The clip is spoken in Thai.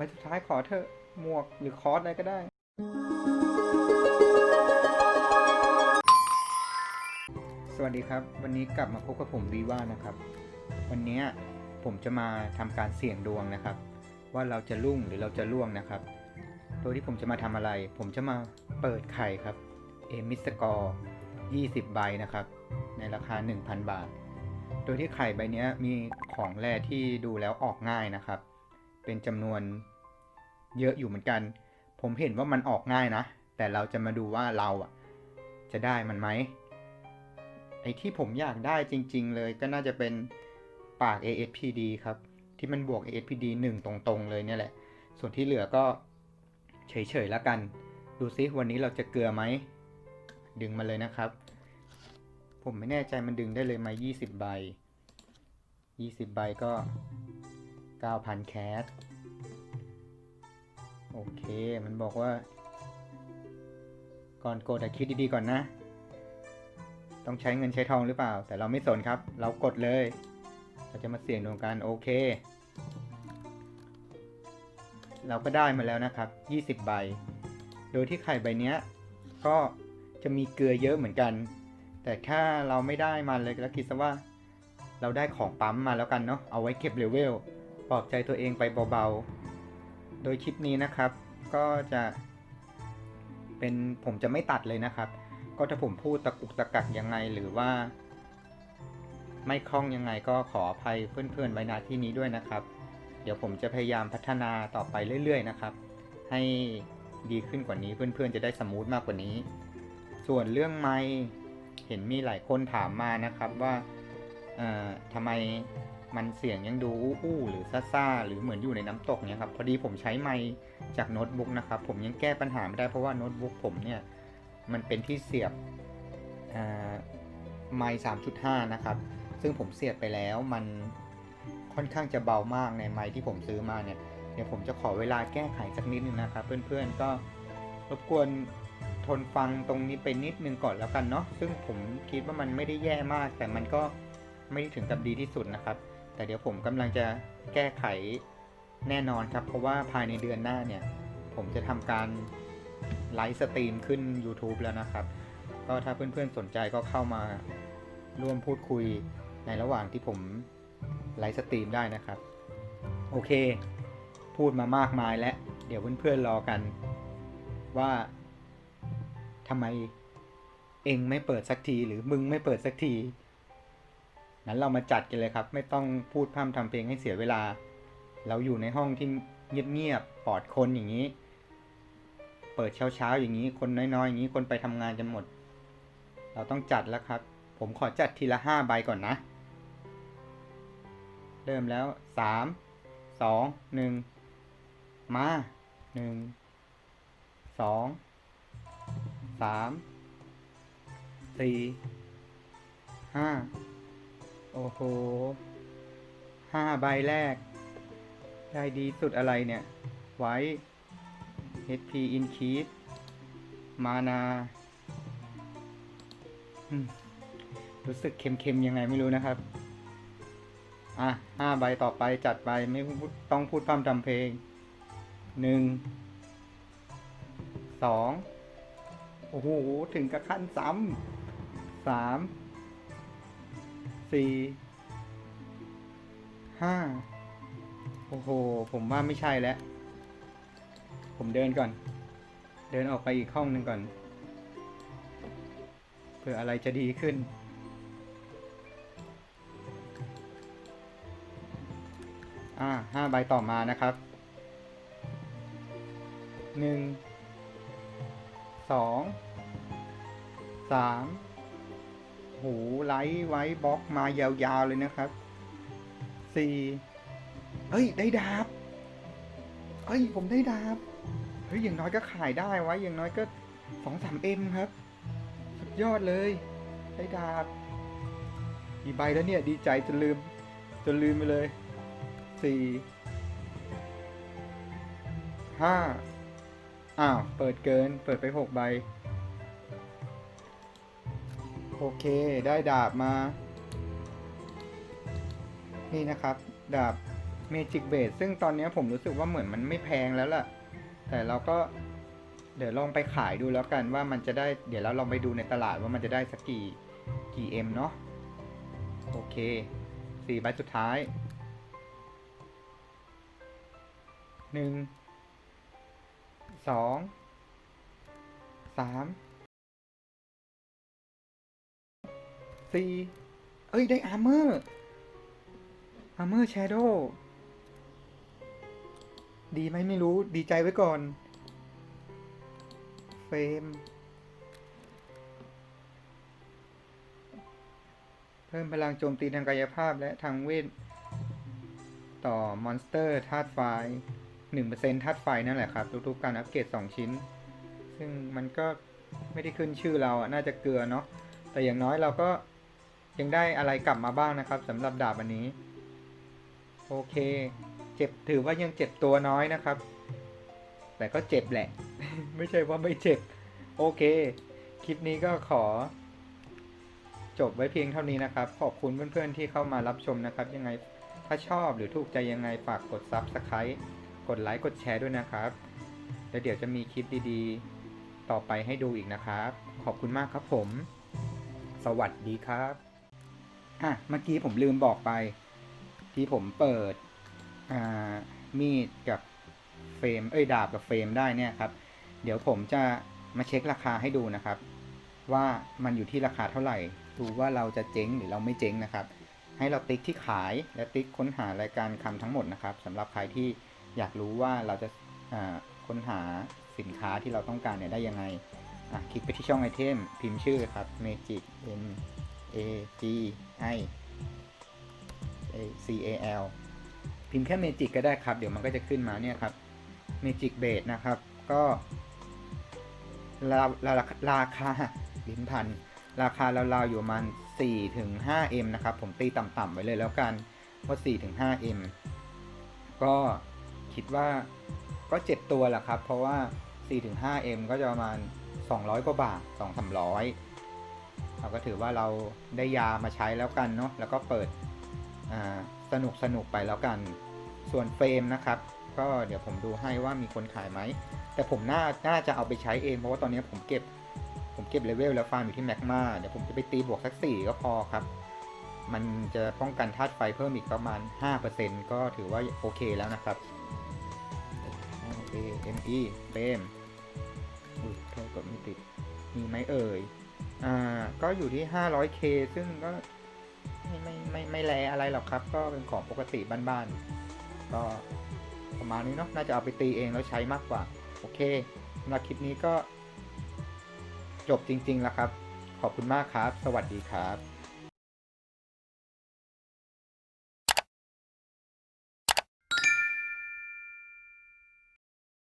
ใบสุดท้ายขอเถอะหมวกหรือคอร์สอะไรก็ได้ สวัสดีครับ วันนี้กลับมาพบกับผมวีว่านะครับ วันนี้ผมจะมาทำการเสี่ยงดวงนะครับ ว่าเราจะรุ่งหรือเราจะร่วงนะครับ โดยที่ผมจะมาทำอะไร ผมจะมาเปิดไข่ครับเอมิสกอร์20 ใบนะครับ ในราคา 1,000 บาท โดยที่ไข่ใบนี้มีของแร่ที่ดูแล้วออกง่ายนะครับ เป็นจำนวน เยอะอยู่เหมือนกัน ผมเห็นว่ามันออกง่ายนะ แต่เราจะมาดูว่าเราอะจะได้มันไหม ไอ้ที่ผมอยากได้จริง ๆ เลยก็น่าจะเป็นปาก ASPD ครับ ที่มันบวก ASPD 1 ตรงๆ เลยเนี่ยแหละ ส่วนที่เหลือก็เฉยๆแล้วกัน ดูซิวันนี้เราจะเกลือไหม ดึงมาเลยนะครับ ผมไม่แน่ใจมันดึงได้เลยไหม20 ใบ 20 ใบก็ 9,000 แคส โอเค มันบอกว่า ก่อนกดอะคิดดีๆก่อนนะ ต้องใช้เงินใช้ทองหรือเปล่า แต่เราไม่สนครับ เรากดเลย เราจะมาเสี่ยงดวงกันโอเค เราก็ได้มาแล้วนะครับ 20 ใบ โดยที่ไข่ใบเนี้ยก็จะมีเกลือเยอะเหมือนกัน แต่ถ้าเราไม่ได้มันเลยแล้วคิดซะว่าเราได้ของปั๊มมาแล้วกันเนาะ เอาไว้เก็บเลเวล ปลอบใจตัวเองไปเบาๆ โดยคลิปนี้นะครับ ก็จะเป็นผมจะไม่ตัดเลยนะครับ ก็ถ้าผมพูดตะกุกตะกักยังไงหรือว่า ไม่คล่องยังไงก็ขออภัยเพื่อนๆไว้ณที่นี้ด้วยนะครับ เดี๋ยวผมจะพยายามพัฒนาต่อไปเรื่อย ๆ นะครับ ให้ดีขึ้นกว่านี้เพื่อนๆจะได้สมูทมากกว่านี้ ส่วนเรื่องไม้เห็นมีหลายคนถามมานะครับว่าทำไม มันเสียงยังดูอู้ๆหรือซ่าๆหรือเหมือนอยู่ในน้ำตกเนี่ยครับพอดีผมใช้ไม้จากโน้ตบุ๊กนะครับผมยังแก้ปัญหาไม่ได้เพราะว่าโน้ตบุ๊กผมเนี่ยมันเป็นที่เสียบไมค์3.5นะครับซึ่งผมเสียบไปแล้วมันค่อนข้างจะเบามากในไมค์ที่ผมซื้อมาเนี่ยเดี๋ยวผมจะขอเวลาแก้ไขสักนิดนึงนะครับ เพื่อนๆก็รบกวนทนฟังตรงนี้ไปนิดนึงก่อนแล้วกันเนาะซึ่งผมคิดว่ามันไม่ได้แย่มาก แต่มันก็ไม่ได้ถึงกับดีที่สุดนะครับ แต่เดี๋ยวผมกำลังจะแก้ไขแน่นอนครับ เพราะว่าภายในเดือนหน้าเนี่ย ผมจะทำการไลฟ์สตรีมขึ้น YouTube แล้วนะครับ ก็ถ้าเพื่อนๆสนใจก็เข้ามาร่วมพูดคุยในระหว่างที่ผมไลฟ์สตรีมได้นะครับ โอเค พูดมามากมายแล้วเดี๋ยวเพื่อนๆรอกันว่าทำไมเองไม่เปิดสักทีหรือมึงไม่เปิดสักที งั้นเรามาจัดกันเลยครับ ไม่ต้องพูดพร่ำทำเพลงให้เสียเวลา เราอยู่ในห้องที่เงียบๆปลอดคนอย่างนี้ เปิดเช้าๆอย่างนี้ คนน้อยๆอย่างนี้ คนไปทำงานกันหมด เราต้องจัดแล้วครับ ผมขอจัดทีละห้าใบก่อนนะ เริ่มแล้วสามสองหนึ่งมาหนึ่งสองสามสี่ห้า โอ้โหห้าใบแรก ได้ดีสุดอะไรเนี่ย ไว้ HP increase มานาอรู้สึกเค็มๆยังไงไม่รู้นะครับ อะห้าใบต่อไปจัดไปไม่ต้องพูดพร่ำทำเพลงหนึ่งสองโอ้โห ถึงกับขั้นซ้ำสาม สี่ห้าโอ้โห ผมว่าไม่ใช่แล้ว ผมเดินก่อน เดินออกไปอีกห้องหนึ่งก่อนเผื่ออะไรจะดีขึ้น อ่าห้าใบต่อมานะครับ หนึ่ง สอง สาม โหไลท์ไว้บล็อกมายาวๆเลยนะครับสี่เฮ้ย ได้ดาบ เฮ้ย ผมได้ดาบ เฮ้ย อย่างน้อยก็ขายได้ไว้ อย่างน้อยก็สองสามเอ็มครับ สุดยอดเลย ได้ดาบกี่ใบแล้วเนี่ย ดีใจจนลืม จนลืมไปเลย สี่ ห้า อ้าว เปิดเกิน เปิดไปหกใบ โอเค ได้ดาบมา นี่นะครับ ดาบเมจิกเบสซึ่งตอนนี้ผมรู้สึกว่าเหมือนมันไม่แพงแล้วล่ะ แต่เราก็เดี๋ยวลองไปขายดูแล้วกันว่ามันจะได้ เดี๋ยวเราลองไปดูในตลาดว่ามันจะได้สักกี่กี่เอ็มเนาะ โอเคสี่ใบสุดท้ายหนึ่งสองสาม สี่เอ้ยได้อาร์เมอร์ อาร์เมอร์แชโดว์ดีไหมไม่รู้ดีใจไว้ก่อน เฟรม เพิ่มพลังโจมตีทางกายภาพและทางเวท ต่อมอนสเตอร์ธาตุไฟ1%ธาตุไฟนั่นแหละครับ ทุกๆการอัปเกรด2ชิ้น ซึ่งมันก็ไม่ได้ขึ้นชื่อเราอะน่าจะเกลือเนาะแต่อย่างน้อยเราก็ ยังได้อะไรกลับมาบ้างนะครับสำหรับดาบอันนี้ โอเค เจ็บถือว่ายังเจ็บตัวน้อยนะครับ แต่ก็เจ็บแหละ ไม่ใช่ว่าไม่เจ็บ โอเค คลิปนี้ก็ขอ จบไว้เพียงเท่านี้นะครับ ขอบคุณเพื่อนๆที่เข้ามารับชมนะครับ ยังไงถ้าชอบหรือถูกใจยังไงฝากกด Subscribe กดไลค์กดแชร์ด้วยนะครับแล้วเดี๋ยวจะมีคลิปดีๆ ต่อไปให้ดูอีกนะครับ ขอบคุณมากครับผม สวัสดีครับ อะเมื่อกี้ผมลืมบอกไป ที่ผมเปิดอ่ามีดกับเฟรมเอ้ยดาบกับเฟรมได้เนี่ยครับ เดี๋ยวผมจะมาเช็คราคาให้ดูนะครับ ว่ามันอยู่ที่ราคาเท่าไหร่ ดูว่าเราจะเจ๊งหรือเราไม่เจ๊งนะครับ ให้เราติ๊กที่ขายและติ๊กค้นหารายการคำทั้งหมดนะครับสำหรับใครที่อยากรู้ว่าเราจะค้นหาสินค้าที่เราต้องการเนี่ยได้ยังไงอะคลิกไปที่ช่องไอเทมพิมพ์ชื่อครับ Magic M A G I A C A L พิมพ์แค่ Magic ก็ได้ครับ เดี๋ยวมันก็จะขึ้นมาเนี่ยครับ Magic Base นะครับ ก็ราราราคาลิ้นพัน ราคาราวๆอยู่ประมาณ4ถึง 5 M นะครับ ผมตีต่ำๆไว้เลยแล้วกันว่า4ถึง 5 M ก็คิดว่าก็เจ็ดตัวแหละครับ เพราะว่า4ถึง 5 M ก็จะประมาณ 200 กว่าบาท 2 300 เราก็ถือว่าเราได้ยามาใช้แล้วกันเนาะแล้วก็เปิดสนุกสนุกไปแล้วกัน ส่วนเฟรมนะครับ ก็เดี๋ยวผมดูให้ว่ามีคนขายไหม แต่ผมน่าน่าจะเอาไปใช้เอง เพราะว่าตอนนี้ผมเก็บผมเก็บเลเวลแล้วฟาร์มอยู่ที่แมกมาเดี๋ยวผมจะไปตีบวกสักสี่ก็พอครับ มันจะป้องกันธาตุไฟเพิ่มอีกประมาณ 5%ก็ถือว่าโอเคแล้วนะครับ A M E เฟรมอุ้ยโทษกดไม่ติด มีไหมเอ่ย อ่าก็อยู่ที่ 500K ซึ่งก็ไม่ไม่ไม่ไม่แรอะไรหรอกครับ ก็เป็นของปกติบ้านๆก็ประมาณนี้เนาะน่าจะเอาไปตีเองแล้วใช้มากกว่า โอเคสำหรับคลิปนี้ก็จบจริงๆแล้วครับ ขอบคุณมากครับ สวัสดีครับ